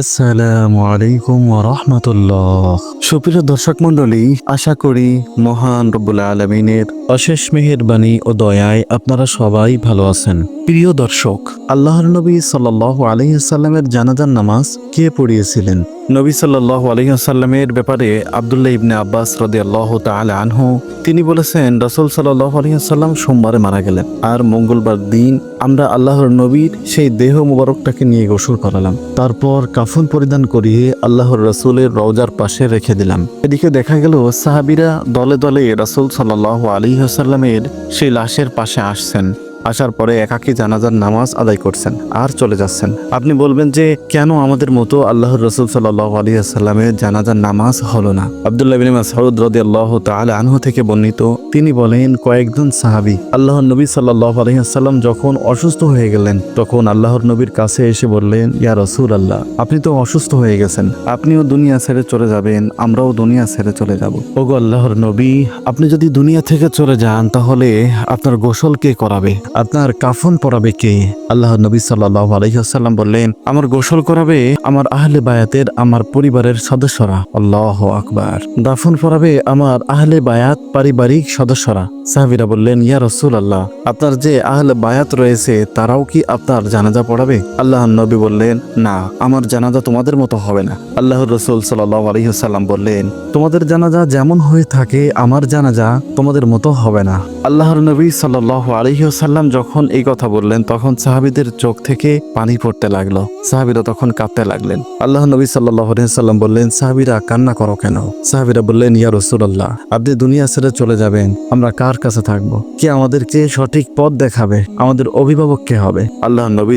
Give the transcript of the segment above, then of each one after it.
আসসালামু আলাইকুম রাহমাতুল্লাহ। সুপ্রিয় দর্শক মণ্ডলী, আশা করি মহান রব্বুল আলমিনের অশেষ মেহেরবানি ও দয়ায় আপনারা সবাই ভালো আছেন। প্রিয় দর্শক, আল্লাহর নবী সাল্লাহ আলহিসাল্লামের জানাজার নামাজ কে পড়িয়েছিলেন? নবী সাল্লাহ আলহিহাসাল্লামের ব্যাপারে আবদুল্লাহ ইবনে আব্বাস রদি আল্লাহ তালা আনহু, তিনি বলেছেন, রসুল সাল্লাহ আলহিহাসাল্লাম সোমবারে মারা গেলেন। আর মঙ্গলবার দিন আমরা আল্লাহর নবীর সেই দেহ মুবারকটাকে নিয়ে গোসল করালাম। তারপর কাফন পরিধান করিয়ে আল্লাহর রসুলের রওজার পাশে রেখে দিলাম। এদিকে দেখা গেল, সাহাবিরা দলে দলে রসুল সাল্লাহ আলী আসাল্লামের সেই লাশের পাশে আসছেন। আসার পরে একাকী জানাজার নামাজ আদায় করছেন আর চলে যাচ্ছেন। আপনি বলবেন যে, কেন আমাদের মতো আল্লাহর রসুল সাল্লাহ আলী আসাল্লামের জানাজার নামাজ হলো না? আবদুল্লাহ বিন মাসউদ রদি আল্লাহ তাআলা আনহু থেকে বর্ণিত, তিনি বলেন, কয়েকজন সাহাবী আল্লাহর নবী সাল্লাহ আলী আসাল্লাম যখন অসুস্থ হয়ে গেলেন, তখন আল্লাহর নবীর কাছে এসে বললেন, ইয়া রসুল আল্লাহ আপনি তো অসুস্থ হয়ে গেছেন, আপনিও দুনিয়া ছেড়ে চলে যাবেন, আমরাও দুনিয়া ছেড়ে চলে যাব। ওগো আল্লাহর নবী, আপনি যদি দুনিয়া থেকে চলে যান, তাহলে আপনার গোসল কে করাবে? আপনার কাফন পরাবে কে? আল্লাহর নবী সাল্লাহ আলহিহাসাল্লাম বললেন, আমার গোসল করাবে আমার আহলে বায়াতের, আমার পরিবারের সদস্যরা। আল্লাহ আকবার। দাফন পরাবে আমার আহলে বায়াত পারিবারিক সদস্যরা। সাহাবিরা বললেন, ইয়া রসুল আল্লাহ আপনার যে আহলে বায়াত রয়েছে, তারাও কি আপনার জানাজা পড়াবে? আল্লাহর নবী বললেন, না, আমার জানাজা তোমাদের মতো হবে না। আল্লাহর রসুল সাল্লাহ আলহিহাসাল্লাম বললেন, তোমাদের জানাজা যেমন হয়ে থাকে, আমার জানাজা তোমাদের মতো হবে না। আল্লাহর নবী সাল্লাহ আলহিহাসাল্লাম যখন এই কথা বললেন, তখন সাহাবিদের চোখ থেকে পানি পড়তে লাগল। সাহাবিরা তখন কাঁদতে লাগলেন। আল্লাহ নবী সাল্লাম বললেন, সাহাবিরা কান্না করো কেন? সাহাবিরা বললেন, ইয়া রসুল্লাহ আপনি দুনিয়া ছেড়ে চলে যাবেন। আমরা কার কাছে থাকব? কে আমাদেরকে সঠিক পথ দেখাবে? আমাদের অভিভাবক কে হবে? আল্লাহ নবী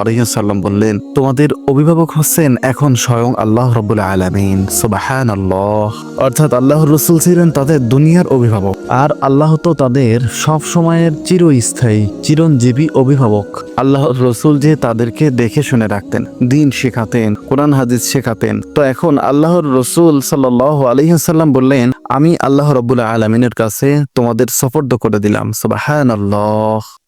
আলহিহাল্লাম বললেন, তোমাদের অভিভাবক হচ্ছেন এখন স্বয়ং আল্লাহ রবুল আলমিন অর্থাৎ আল্লাহ রসুল ছিলেন তাদের দুনিয়ার অভিভাবক। আর আল্লাহ তো তাদের সব সময়ের চিরস্থায়ী চিরঞ্জীবী অভিভাবক। আল্লাহ রসুল যে তাদেরকে দেখে শুনে রাখতেন, দিন শেখাতেন, কোরআন হাজিজ শেখাতেন। তো এখন আল্লাহর রসুল সাল্লাহ আলহিহাল্লাম বললেন, আমি আল্লাহ রবুল্লা আলমিনের কাছে তোমাদের সফর্দ করে দিলাম। সুবাহান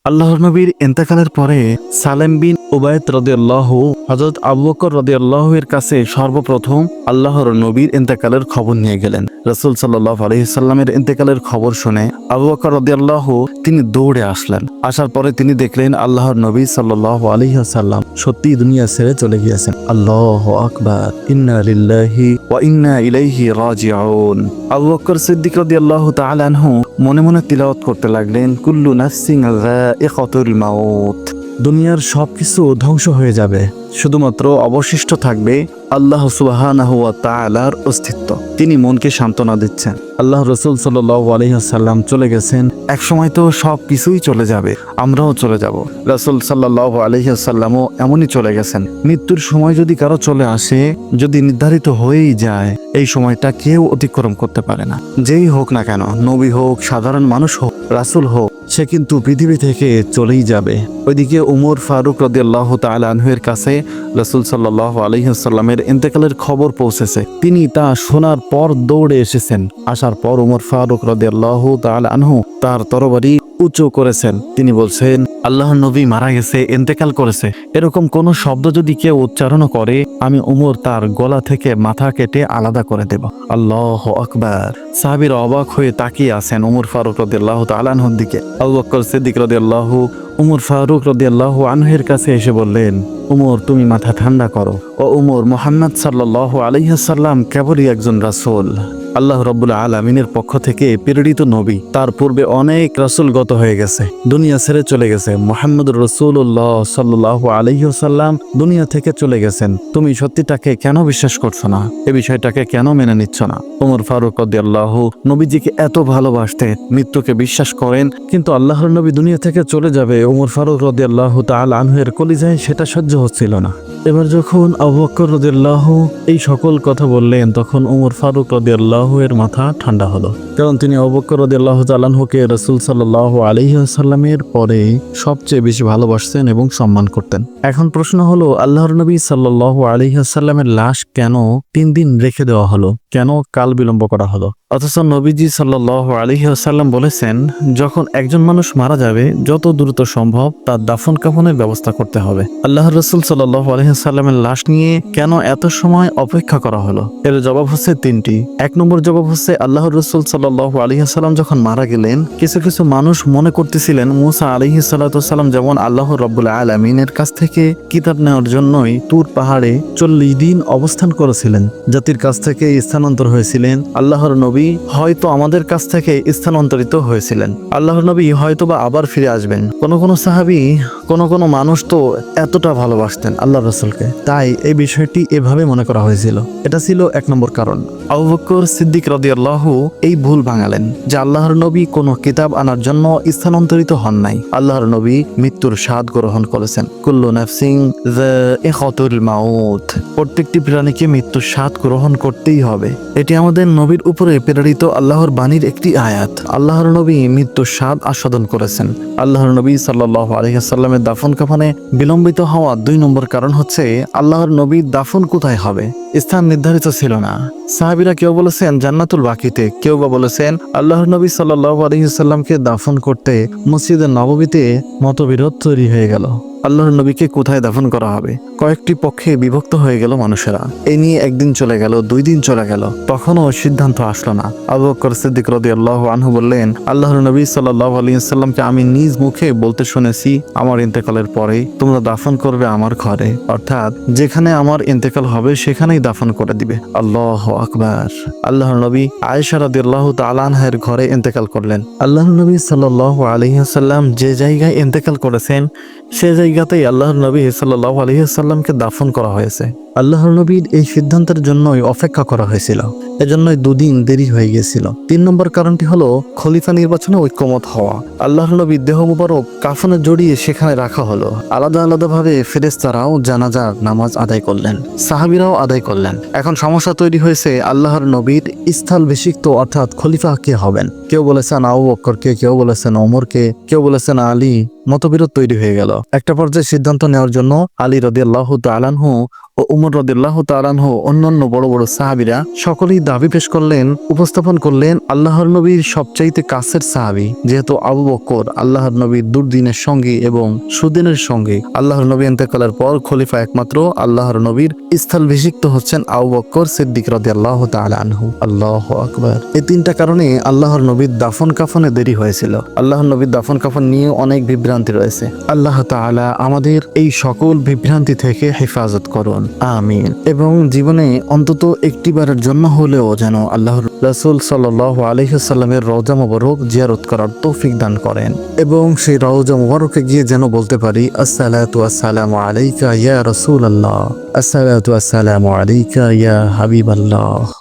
আল্লাহ নবীর ইন্তেকালের পরে সালেম বিন উবায়দ রদিয়াল্লাহ হজরত আবু বকর রদিয়াল্লাহ এর কাছে সর্বপ্রথম আল্লাহর নবীর ইন্তেকালের খবর নিয়ে গেলেন। রসুল সাল্লাহ আলহিসাল্লামের ইন্তেকালের খবর শুনে আবু বকর রদিয়াল্লাহ তিনি দৌড়ে আসলেন। আসার পরে তিনি দেখলেন আল্লাহর নবী সাল্লাহ আলহিহাসাল্লাম সত্যি দুনিয়া ছেড়ে চলে গিয়েছেন। আল্লাহ আকবর, ইন্না লিল্লাহি ওয়া ইন্না ইলাইহি রাজিউন। আবু বকর সিদ্দিক রাদিয়াল্লাহু তাআলা মনে মনে তিলাওয়াত করতে লাগলেন, কুল্লু নাফসিন যায়িকাতুল মাউত। দুনিয়ার সবকিছু ধ্বংস হয়ে যাবে। শুধুমাত্র অবশিষ্ট থাকবে আল্লাহ তাআলার অস্তিত্ব। তিনি মনকে সান্ত্বনা দিচ্ছেন। আল্লাহ রসুল আলহিহাসাল্লাম চলে গেছেন। এক সময় তো সব কিছুই চলে যাবে। আমরাও চলে যাব। রসুল সাল্লাহ আলহিহাসাল্লামও এমনই চলে গেছেন। মৃত্যুর সময় যদি কারও চলে আসে, যদি নির্ধারিত হয়েই যায়, এই সময়টা কেউ অতিক্রম করতে পারে না। যেই হোক না কেন, নবী হোক, সাধারণ মানুষ হোক, রাসুল হোক সে কিন্তু পৃথিবী থেকে চলেই যাবে। ওইদিকে উমর ফারুক রদিয়াল্লাহ তালাহের কাছে রসুল সাল্লাহ আলহিহাসাল্লামের ইন্তেকালের খবর পৌঁছেছে। তিনি তা শোনার পর দৌড়ে এসেছেন। আসার পর উমর ফারুক রদিয়াল্লাহ তাল আনহু তার তরবারি উঁচু করেছেন। তিনি বলছেন আল্লাহ নবী মারা গেছে, ইন্তেকাল করেছে। এরকম কোন শব্দ যদি কেউ উচ্চারণ করে আমি উমর তার গলা থেকে মাথা কেটে আলাদা করে দেব। আল্লাহ আকবার। সাহাবির অবাক হয়ে তাকিয়ে আছেন উমর ফারুক রদিয়াল্লাহ তালানহর দিকে। আবু বক্কর সিদ্দিক রদিয়াল্লাহ, উমর ফারুক রদিয়াল্লাহ আনহের কাছে এসে বললেন, উমর, তুমি মাথা ঠান্ডা করো। ও উমর, মোহাম্মদ সাল্লাহ আলহিহাসাল্লাম কেবলই একজন রাসূল। আল্লাহ রব্বুল আলমিনের পক্ষ থেকে প্রেরিত নবী, তার পূর্বে অনেক রাসুল গত হয়ে গেছে। দুনিয়া ছেড়ে চলে গেছে। মোহাম্মদ রসুল্লাহ সাল্লাহ আলহিহসাল্লাম দুনিয়া থেকে চলে গেছেন। তুমি সত্যিটাকে কেন বিশ্বাস করছ না? এ বিষয়টাকে কেন মেনে নিচ্ছ না? উমর ফারুক আল্লাহ নবীজিকে এত ভালোবাসতে মৃত্যুকে বিশ্বাস করেন, কিন্তু আল্লাহর নবী দুনিয়া থেকে চলে যাবে। উমর ফারুক রদি আল্লাহ তাল আনহের কলিজায় সেটা সহ্য হচ্ছিল না। এবার যখন আবু রদিয়াল্লাহ এই সকল কথা বললেন, তখন উমর ফারুক রদিয়াল্লাহ এর মাথা ঠান্ডা হলো। কারণ তিনি আবু রদিয়াল্লাহ তালানহুকে রসুল সাল্লাহ আলহিহাসাল্লামের পরে সবচেয়ে বেশি ভালোবাসতেন এবং সম্মান করতেন। এখন প্রশ্ন হলো, আল্লাহর নবী সাল্লাহ আলহিহাসাল্লামের লাশ কেন তিন দিন রেখে দেওয়া হলো? কেন কাল বিলম্ব করা হলো? অথচ নবীজি সাল্লাহ আলহি আসাল্লাম বলেছেন, যখন একজন মানুষ মারা যাবে, যত দ্রুত সম্ভব তার দাফন কাফনের ব্যবস্থা করতে হবে। আল্লাহ রসুল সাল্লাহ আলহিহাল্লামের লাশ নিয়ে কেন এত সময় অপেক্ষা করা হলো? এর জবাব হচ্ছে তিনটি। এক নম্বর জবাব হচ্ছে আল্লাহ রসুল সাল্লাহ আলহিহাল্লাম যখন মারা গেলেন, কিছু কিছু মানুষ মনে করতেছিলেন, মুসা আলহি সাল্লাম যেমন আল্লাহ রব্বুল আলমিনের কাছ থেকে কিতাব নেওয়ার জন্যই তুর পাহাড়ে চল্লিশ দিন অবস্থান করেছিলেন। জাতির কাছ থেকে স্থানান্তর হয়েছিলেন আল্লাহর নবী হয়তো আমাদের কাছ থেকে স্থানান্তরিত হয়েছিলেন। আল্লাহর নবী হয়তো বা আবার ফিরে আসবেন। কোন কোন সাহাবি, কোন কোন মানুষ তো এতটা ভালোবাসতেন আল্লাহ রসুলকে। তাই এই বিষয়টি এভাবে মনে করা হয়েছিল। এটা ছিল এক নম্বর কারণ। আবু বকর সিদ্দিক রাদিয়াল্লাহ এই ভুল ভাঙালেন, যে আল্লাহর নবী কোনো কিতাব আনার জন্য স্থানান্তরিত হন নাই। আল্লাহর নবী মৃত্যুর স্বাদ গ্রহণ করেছেন। কুল্লু নাফসিং প্রত্যেকটি প্রাণীকে মৃত্যুর স্বাদ গ্রহণ করতেই হবে। এটি আমাদের নবীর উপরে প্রেরিত আল্লাহর বাণীর একটি আয়াত। আল্লাহর নবী মৃত্যুর স্বাদ আস্বাদন করেছেন। আল্লাহর নবী সাল্লাহ আলহিহাসাল্লামের দাফন কাফানে বিলম্বিত হওয়া দুই নম্বর কারণ হচ্ছে, আল্লাহর নবীর দাফন কোথায় হবে? স্থান নির্ধারিত ছিল না। সাহাবিরা কেউ বলেছেন, জান্নাতুল বাকিতে কেউ বা বলেছেন, আল্লাহর নবী সাল্লাহ আলহিহাল্লামকে দাফন করতে মসজিদের নববীতে মতবিরোধ তৈরি হয়ে গেল। আল্লাহর নবীকে কোথায় দাফন করা হবে? কয়েকটি পক্ষে বিভক্ত হয়ে গেল মানুষেরা। এ নিয়ে একদিন চলে গেল, দুই দিন চলে গেল। তখনও সিদ্ধান্ত আসলো না। আবু বকর সিদ্দিক রদি আল্লাহ আনহু বললেন, আল্লাহর নবী সাল্লাহ আলিয়াল্লামকে আমি নিজ মুখে বলতে শুনেছি, আমার ইন্তেকালের পরে তোমরা দাফন করবে আমার ঘরে। অর্থাৎ, যেখানে আমার ইন্তেকাল হবে, সেখানেই দাফন করে দিবে। আল্লাহ আকবার। আল্লাহর নবী আয়েশা রাদি আল্লাহ তালানহের ঘরে ইন্তেকাল করলেন। আল্লাহর নবী সাল্লাহ আলহিহাল্লাম যে জায়গায় ইন্তেকাল করেছেন সে জায়গাতেই আল্লাহর নবী সাল্লাহ আলহিহাল্লামকে দাফন করা হয়েছে। আল্লাহর নবীর এই সিদ্ধান্তের জন্যই অপেক্ষা করা হয়েছিল। এজন্যই দুদিন দেরি হয়ে গিয়েছিল তিন নম্বর কারণটি হলো, খলিফা নির্বাচনে ঐক্যমত হওয়া। আল্লাহর নবীর দেহ মুবারক কাফনে জড়িয়ে সেখানে রাখা হলো। আলাদা আলাদাভাবে ফেরেস্তারাও জানাজার নামাজ আদায় করলেন, সাহাবিরাও আদায় করলেন। এখন সমস্যা তৈরি হয়েছে আল্লাহর নবীর স্থল বেশিক্ত, অর্থাৎ খলিফা কে হবেন? কেউ বলেছেন আবু বক্করকে কেউ বলেছেন ওমরকে কেউ বলেছেন আলী। মতবিরোধ তৈরি হয়ে গেল। একটা পর্যায়ে সিদ্ধান্ত নেওয়ার জন্য আলী রদি আল্লাহ তালানহু ও উমর রদুল্লাহ তালানহ অন্যান্য বড় বড় সাহাবিরা সকলেই দাবি পেশ করলেন উপস্থাপন করলেন আল্লাহর নবীর সবচাইতে কাছের সাহাবি, যেহেতু আবু বক্কর আল্লাহর নবীর দুর্দিনের সঙ্গী এবং সুদিনের সঙ্গে। আল্লাহর নবী এন্তেকালের পর খলিফা একমাত্র আল্লাহর নবীর স্থল ভিষিক্ত হচ্ছেন আবু বক্কর সিদ্দিক রদি আল্লাহ তালানহু আল্লাহ আকবর। এই তিনটা কারণে আল্লাহর নবীর দাফন কাফনে দেরি হয়েছিল। আল্লাহর নবীর দাফন কাফন নিয়ে অনেক বিভ্রান্তি রয়েছে। আল্লাহ তাআলা আমাদের এই সকল বিভ্রান্তি থেকে হেফাজত করুন। আমিন। এবং জীবনে অন্তত একটিবারের জন্য হলেও যেন আল্লাহর রাসূল সাল্লাল্লাহু আলাইহি সাল্লামের রওজা মোবারক জিয়ারত করার তৌফিক দান করেন এবং সেই রওজা মোবারকে গিয়ে যেন বলতে পারি আসসালামু আলাইকা ইয়া রাসূলুল্লাহ। আসসালাতু আসসালামু আলাইকা ইয়া হাবিবাল্লাহ।